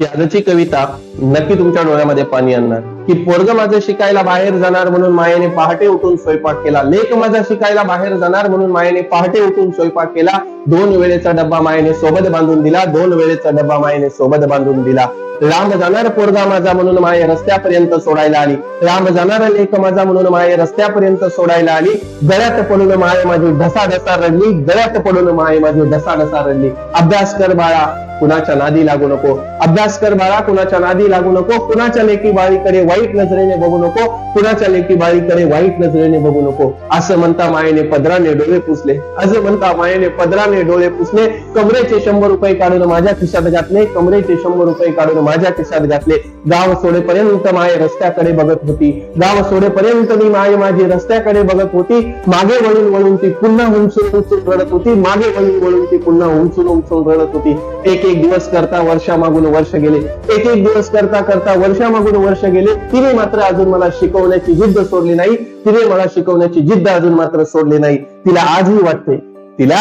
की आजची कविता नक्की तुमच्या डोळ्यामध्ये पाणी आणणार. की पोरग माझं शिकायला बाहेर जाणार म्हणून मायेने पहाटे उठून स्वयंपाक केला. लेख माझा शिकायला बाहेर जाणार म्हणून मायेने पहाटे उठून स्वयंपाक केला. दोन वेळेचा डब्बा मायेने सोबत बांधून दिला. दोन वेळेचा डब्बा मायेने सोबत बांधून दिला. लांब जाणार पोरगा माझा म्हणून माये रस्त्यापर्यंत सोडायला आली. लांब जाणार लेख माझा म्हणून माये रस्त्यापर्यंत सोडायला आली. गळ्यात पडून माये माझी ढसा ढसा रडली. गळ्यात पडून माये माझी ढसा ढसा रडली. अभ्यास कर बाळा कुणाच्या नादी लागू नको. अभ्यास कर बाळा कुणाच्या नादी लागू नको. कुणाच्या लेकी बाळीकडे वाईट नजरेने बघू नको कुणाच्या लेकी बाळीकडे वाईट नजरेने बघू नको. असं म्हणता मायेने पदराने डोळे पुसले. असं म्हणता मायेने पदराने डोळे पुसले. कमरेचे शंभर रुपये काढून माझ्या खिशात घातले. कमरेचे शंभर रुपये काढून माझ्या खिशात घातले. गाव सोडेपर्यंत माय रस्त्याकडे बघत होती. गाव सोडेपर्यंत मी माय माझी रस्त्याकडे बघत होती. मागे वळून वळून ती पुन्हा उंचून उंचून रडत होती. मागे वळून वळून ती पुन्हा उंचून उंचून रडत होती. एक एक दिवस करता वर्षामागून वर्ष गेले. एक एक दिवस करता करता वर्षामागून वर्ष गेले. तिने मात्र अजून मला शिकवण्याची जिद्द सोडली नाही. तिने मला शिकवण्याची जिद्द अजून मात्र सोडली नाही. तिला आजही वाटते तिला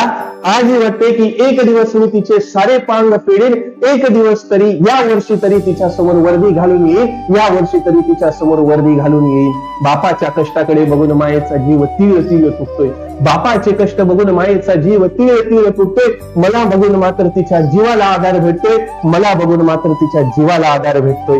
आजही वाटते की एक दिवस मी तिचे सारे पांग फेडेल एक दिवस तरी या वर्षी तरी तिच्या समोर वर्दी घालून येईल या वर्षी तरी तिच्या समोर वर्दी घालून येईल बापाच्या कष्टाकडे बघून मायेचा जीव तीळ तीळ तुटतोय बापाचे कष्ट बघून मायेचा जीव तीळ तीळ तुटतोय मला बघून मात्र तिच्या जीवाला आधार भेटतोय. मला बघून मात्र तिच्या जीवाला आधार भेटतोय.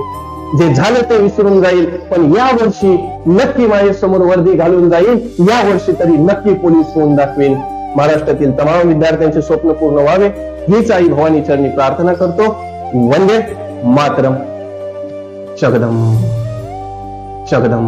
जे झालं ते विसरून जाईल पण या वर्षी नक्की माझ्यासमोर वर्दी घालून जाईल या वर्षी तरी नक्की पोलीस होऊन दाखवेन. महाराष्ट्रातील तमाम विद्यार्थ्यांचे स्वप्न पूर्ण व्हावे हीच आई भवानी चरणी प्रार्थना करतो. वंदे मातरम. शगदम शगदम